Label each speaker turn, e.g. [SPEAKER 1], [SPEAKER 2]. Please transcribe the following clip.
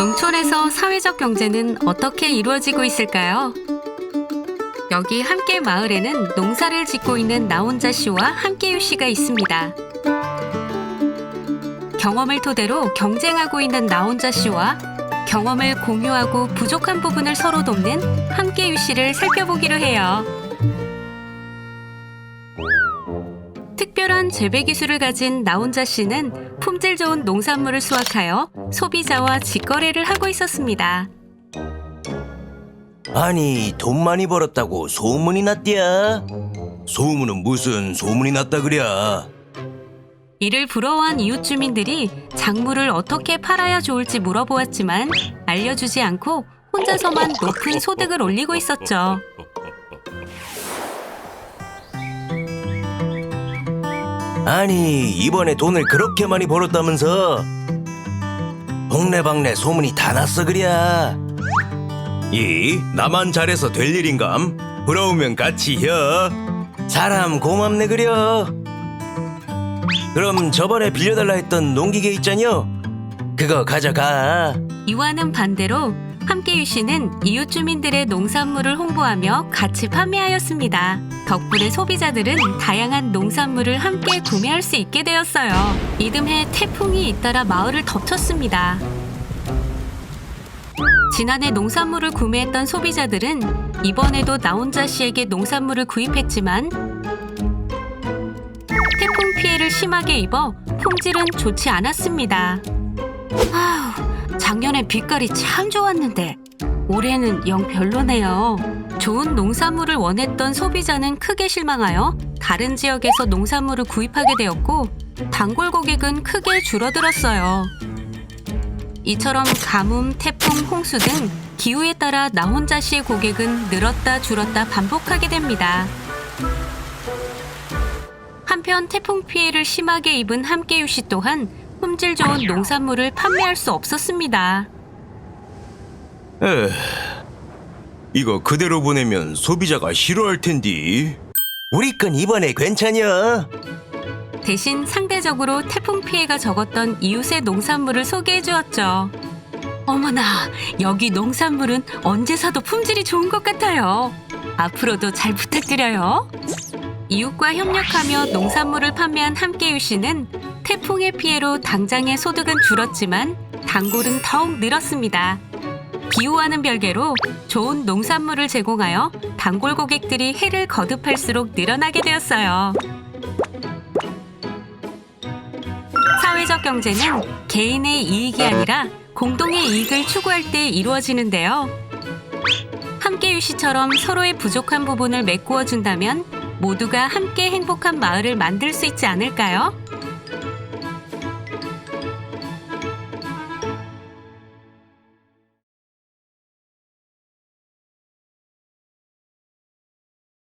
[SPEAKER 1] 농촌에서 사회적 경제는 어떻게 이루어지고 있을까요? 여기 함께 마을에는 농사를 짓고 있는 나혼자 씨와 함께유 씨가 있습니다. 경험을 토대로 경쟁하고 있는 나혼자 씨와 경험을 공유하고 부족한 부분을 서로 돕는 함께유 씨를 살펴보기로 해요. 특별한 재배 기술을 가진 나혼자 씨는 품질 좋은 농산물을 수확하여 소비자와 직거래를 하고 있었습니다.
[SPEAKER 2] 아니 돈 많이 벌었다고 소문이 났디야 소문은 무슨 소문이 났다 그랴
[SPEAKER 1] 이를 부러워한 이웃 주민들이 작물을 어떻게 팔아야 좋을지 물어보았지만 알려주지 않고 혼자서만 높은 소득을 올리고 있었죠.
[SPEAKER 2] 아니 이번에 돈을 그렇게 많이 벌었다면서 동네방네 소문이 다 났어 그랴 이 나만 잘해서 될 일인감? 부러우면 같이 혀. 사람 고맙네 그려. 그럼 저번에 빌려달라 했던 농기계 있잖여. 그거 가져가.
[SPEAKER 1] 이와는 반대로 함께유 씨는 이웃 주민들의 농산물을 홍보하며 같이 판매하였습니다. 덕분에 소비자들은 다양한 농산물을 함께 구매할 수 있게 되었어요. 이듬해 태풍이 잇따라 마을을 덮쳤습니다. 지난해 농산물을 구매했던 소비자들은 이번에도 나 혼자 씨에게 농산물을 구입했지만 태풍 피해를 심하게 입어 품질은 좋지 않았습니다. 아휴, 작년에 빛깔이 참 좋았는데 올해는 영 별로네요. 좋은 농산물을 원했던 소비자는 크게 실망하여 다른 지역에서 농산물을 구입하게 되었고 단골 고객은 크게 줄어들었어요. 이처럼 가뭄, 태풍, 홍수 등 기후에 따라 나 혼자 씨의 고객은 늘었다 줄었다 반복하게 됩니다. 한편 태풍 피해를 심하게 입은 함께유 씨 또한 품질 좋은 농산물을 판매할 수 없었습니다.
[SPEAKER 2] 에 이거 그대로 보내면 소비자가 싫어할 텐디 우리 건 이번에 괜찮여
[SPEAKER 1] 대신 상대적으로 태풍 피해가 적었던 이웃의 농산물을 소개해 주었죠. 어머나, 여기 농산물은 언제 사도 품질이 좋은 것 같아요. 앞으로도 잘 부탁드려요. 이웃과 협력하며 농산물을 판매한 함께유 씨는 태풍의 피해로 당장의 소득은 줄었지만 단골은 더욱 늘었습니다. 기후와는 별개로 좋은 농산물을 제공하여 단골 고객들이 해를 거듭할수록 늘어나게 되었어요. 사회적 경제는 개인의 이익이 아니라 공동의 이익을 추구할 때 이루어지는데요. 함께 유시처럼 서로의 부족한 부분을 메꾸어 준다면 모두가 함께 행복한 마을을 만들 수 있지 않을까요?